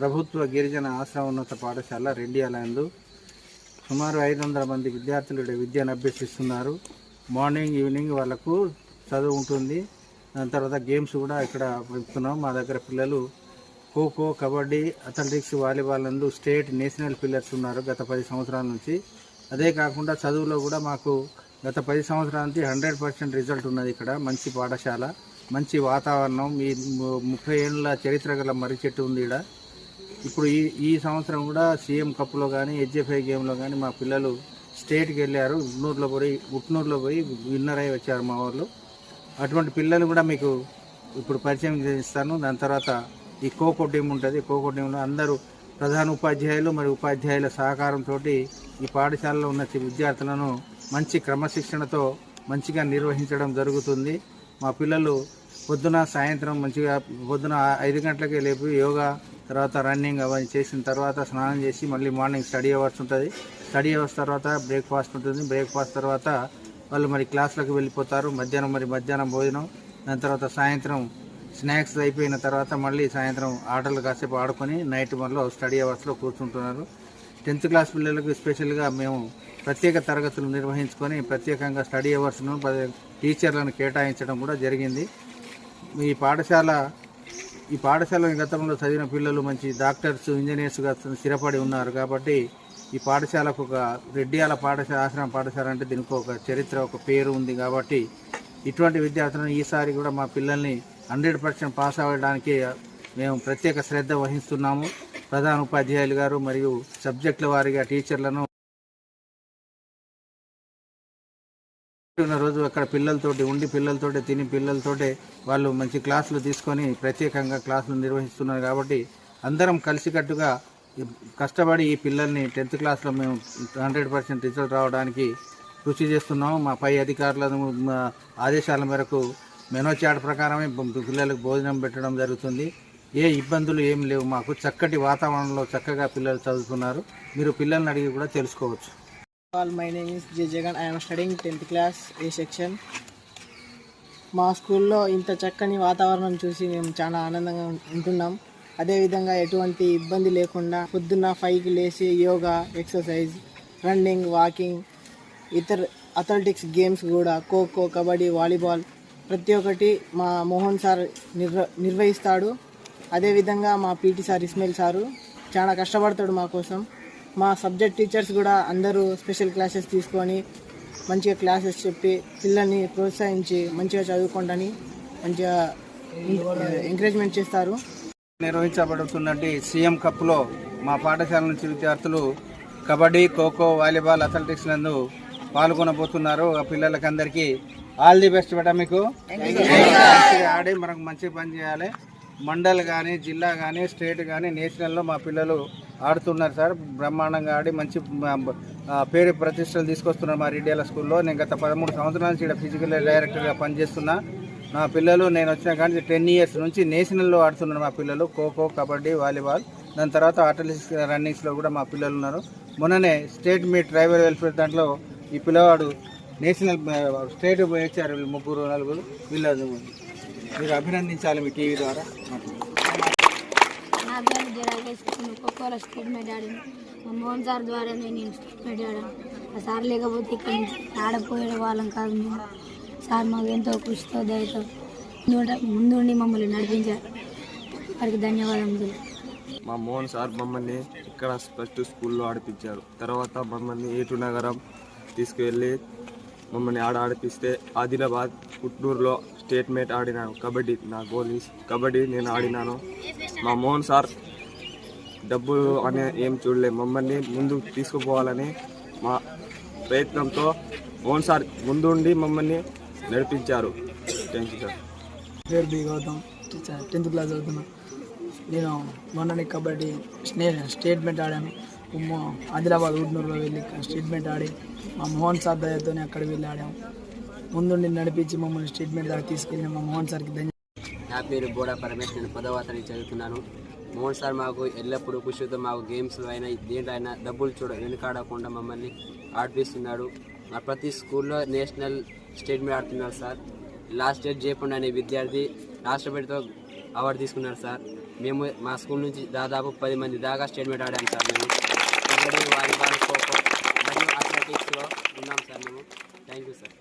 ప్రభుత్వ గిరిజన ఆశ్రమోన్నత పాఠశాల రెండియాలందు సుమారు ఐదు వందల మంది విద్యార్థులు విద్యను అభ్యసిస్తున్నారు. మార్నింగ్ ఈవినింగ్ వాళ్ళకు చదువు ఉంటుంది. దాని తర్వాత గేమ్స్ కూడా ఇక్కడ పెడుతున్నాం. మా దగ్గర పిల్లలు ఖోఖో కబడ్డీ అథ్లెటిక్స్ వాలీబాల్ నందు స్టేట్ నేషనల్ పిల్లర్స్ ఉన్నారు గత పది సంవత్సరాల నుంచి. అదే కాకుండా చదువులో కూడా మాకు గత పది సంవత్సరాల నుంచి హండ్రెడ్ పర్సెంట్ రిజల్ట్ ఉన్నది ఇక్కడ. మంచి పాఠశాల మంచి వాతావరణం. ఈ ము- ముప్పై ఏళ్ళ చరిత్ర గల మర్రి చెట్టు ఉంది ఇక్కడ. ఇప్పుడు ఈ ఈ సంవత్సరం కూడా సీఎం కప్లో కానీ హెచ్ఎఫ్ఐ గేమ్లో కానీ మా పిల్లలు స్టేట్కి వెళ్ళారు. ఉట్నూరులో పోయి ఉట్నూరులో పోయి విన్నర్ అయి వచ్చారు మా వాళ్ళు అటువంటి పిల్లలు కూడా మీకు ఇప్పుడు పరిచయం చేస్తాను. దాని తర్వాత ఈ కోకో టీం ఉంటుంది. కోకో టీంలో అందరూ ప్రధాన ఉపాధ్యాయులు మరియు ఉపాధ్యాయుల సహకారంతో ఈ పాఠశాలలో ఉన్న విద్యార్థులను మంచి క్రమశిక్షణతో మంచిగా నిర్వహించడం జరుగుతుంది. మా పిల్లలు పొద్దున సాయంత్రం మంచిగా పొద్దున ఐదు గంటలకే లేపి యోగా తర్వాత రన్నింగ్ అవన్నీ చేసిన తర్వాత స్నానం చేసి మళ్ళీ మార్నింగ్ స్టడీ అవర్స్ ఉంటుంది. స్టడీ అవర్స్ తర్వాత బ్రేక్ఫాస్ట్ ఉంటుంది. బ్రేక్ఫాస్ట్ తర్వాత వాళ్ళు మరి క్లాసులకు వెళ్ళిపోతారు. మధ్యాహ్నం మరి మధ్యాహ్నం భోజనం. దాని తర్వాత సాయంత్రం స్నాక్స్ అయిపోయిన తర్వాత మళ్ళీ సాయంత్రం ఆటలు కాసేపు ఆడుకొని నైట్ మనలో స్టడీ అవర్స్లో కూర్చుంటున్నారు. టెన్త్ క్లాస్ పిల్లలకు స్పెషల్గా మేము ప్రత్యేక తరగతులు నిర్వహించుకొని ప్రత్యేకంగా స్టడీ అవర్స్ను టీచర్లను కేటాయించడం కూడా జరిగింది. ఈ పాఠశాల ఈ పాఠశాల గతంలో చదివిన పిల్లలు మంచి డాక్టర్స్ ఇంజనీర్స్గా స్థిరపడి ఉన్నారు కాబట్టి ఈ పాఠశాలకు ఒక రెడ్డియాల పాఠశాల ఆశ్రమ పాఠశాల అంటే దీనికి ఒక చరిత్ర ఒక పేరు ఉంది కాబట్టి ఇటువంటి విద్యార్థులను ఈసారి కూడా మా పిల్లల్ని హండ్రెడ్ పర్సెంట్ పాస్ అవ్వడానికి మేము ప్రత్యేక శ్రద్ధ వహిస్తున్నాము. ప్రధాన ఉపాధ్యాయులు గారు మరియు సబ్జెక్టుల వారిగా టీచర్లను రోజు అక్కడ పిల్లలతోటి ఉండి పిల్లలతోటి తిని పిల్లలతోటి వాళ్ళు మంచి క్లాసులు తీసుకొని ప్రత్యేకంగా క్లాసులు నిర్వహిస్తున్నారు కాబట్టి అందరం కలిసికట్టుగా కష్టపడి ఈ పిల్లల్ని టెన్త్ క్లాస్లో మేము హండ్రెడ్ పర్సెంట్ రిజల్ట్ రావడానికి కృషి చేస్తున్నాము. మా పై అధికారుల మా ఆదేశాల మేరకు మెనో చాట్ ప్రకారమే పిల్లలకు భోజనం పెట్టడం జరుగుతుంది. ఏ ఇబ్బందులు ఏం లేవు. మాకు చక్కటి వాతావరణంలో చక్కగా పిల్లలు చదువుతున్నారు. మీరు పిల్లల్ని అడిగి కూడా తెలుసుకోవచ్చు. All my name is J Jagan I'm studying tenth class A section మా స్కూల్లో ఇంత చక్కని వాతావరణం చూసి మేము చాలా ఆనందంగా ఉంటున్నాం. అదేవిధంగా ఎటువంటి ఇబ్బంది లేకుండా పొద్దున్న ఫైవ్కి లేచి యోగా ఎక్సర్సైజ్ రన్నింగ్ వాకింగ్ ఇతర అథ్లెటిక్స్ గేమ్స్ కూడా ఖోఖో కబడ్డీ వాలీబాల్ ప్రతి ఒక్కటి మా మోహన్ సార్ నిర్వ నిర్వహిస్తాడు. అదేవిధంగా మా పీటీ సార్ ఇస్మాయిల్ సారు చాలా కష్టపడతాడు మా కోసం. మా సబ్జెక్ట్ టీచర్స్ కూడా అందరూ స్పెషల్ క్లాసెస్ తీసుకొని మంచిగా క్లాసెస్ చెప్పి పిల్లల్ని ప్రోత్సహించి మంచిగా చదువుకోండి మంచిగా ఎంకరేజ్మెంట్ చేస్తారు. నిర్వహించబడుతున్నటువంటి సీఎం కప్లో మా పాఠశాల నుంచి విద్యార్థులు కబడ్డీ ఖోఖో వాలీబాల్ అథ్లెటిక్స్ నందు పాల్గొనబోతున్నారు. ఆ పిల్లలకందరికీ ఆల్ ది బెస్ట్ బెట మీకు. ఆడి మనకు మంచి పని చేయాలి. మండల్ కానీ జిల్లా కానీ స్టేట్ కానీ నేషనల్లో మా పిల్లలు ఆడుతున్నారు సార్. బ్రహ్మాండంగా ఆడి మంచి పేరు ప్రతిష్టలు తీసుకొస్తున్నారు మా రెడ్డియాల స్కూల్లో. నేను గత పదమూడు సంవత్సరాల నుంచి ఇక్కడ ఫిజికల్ డైరెక్టర్గా పనిచేస్తున్నా. నా పిల్లలు నేను వచ్చిన కానీ టెన్ ఇయర్స్ నుంచి నేషనల్లో ఆడుతున్నారు మా పిల్లలు. ఖోఖో కబడ్డీ వాలీబాల్. దాని తర్వాత అథ్లెటిక్స్ రన్నింగ్స్లో కూడా మా పిల్లలు ఉన్నారు. మొన్ననే స్టేట్ మీ ట్రైబల్ వెల్ఫేర్ దాంట్లో ఈ పిల్లవాడు నేషనల్ స్టేట్ పోయి వచ్చారు ముగ్గురు నలుగురు. వీళ్ళు మీరు అభినందించాలి మీ టీవీ ద్వారా. నా పేరు ఖోఖోలో స్టేట్ ఆడాను మా మోహన్ సార్ ద్వారా నేను స్టేట్ ఆడాను. ఆ సార్ లేకపోతే ఇక్కడ ఆడపోయే వాళ్ళం కాదు మేము. సార్ మాకు ఎంతో కృషితో దయతో ముందు- ముందుండి మమ్మల్ని నడిపించారు. వారికి ధన్యవాదములు. మా మోహన్ సార్ మమ్మల్ని ఇక్కడ ఫస్ట్ స్కూల్లో ఆడిపించారు. తర్వాత మమ్మల్ని ఏటు నగరం తీసుకువెళ్ళి మమ్మల్ని ఆడ ఆడిపిస్తే ఆదిలాబాద్ పుట్నూరులో స్టేట్ మేట్ ఆడినాను. కబడ్డీ నా గోల్ ఈస్ కబడ్డీ నేను ఆడినాను. మా మోహన్ సార్ డబ్బులు అనే ఏం చూడలే. మమ్మల్ని ముందు తీసుకుపోవాలని మా ప్రయత్నంతో మోహన్ సార్ ముందుండి మమ్మల్ని నడిపించారు. థ్యాంక్ యూ సార్ పేరు బి గౌతమ్. టెన్త్ క్లాస్ చదువుతున్నా. నేను మొన్ననే కబడ్డీ స్నే స్టేట్మెంట్ ఆడాను. ఉమ్మ ఆదిలాబాద్ ఊట్నూరులో వెళ్ళి స్టేట్మెంట్ ఆడి మా మోహన్ సార్ దయతోనే అక్కడ వెళ్ళి ఆడాము. ముందుండి నడిపించి మమ్మల్ని స్టేట్మెంట్ దాకా తీసుకెళ్ళిన మా మోహన్ సార్కి ధన్యవాదాలు నా పేరు బోడా పరమేష్ నేను పదవ తరగతి చదువుతున్నాను. మోహన్ సార్ మాకు ఎల్లప్పుడూ కృషితో మాకు గేమ్స్లో అయినా దేంట్లో అయినా డబ్బులు చూడ వెనుకాడకుండా మమ్మల్ని ఆడిపిస్తున్నాడు. మా ప్రతి స్కూల్లో నేషనల్ స్టేట్మెంట్ ఆడుతున్నారు సార్. లాస్ట్ ఇయర్ జయపండ్ అనే విద్యార్థి రాష్ట్రపతితో అవార్డు తీసుకున్నారు సార్. మేము మా స్కూల్ నుంచి దాదాపు పది మంది దాకా స్టేట్మెంట్ ఆడాం ఆడాము సార్ మేము. వాలీబాల్ ఖోఖో మరియు అథ్లెటిక్స్లో ఉన్నాం సార్ మేము. Thank you sir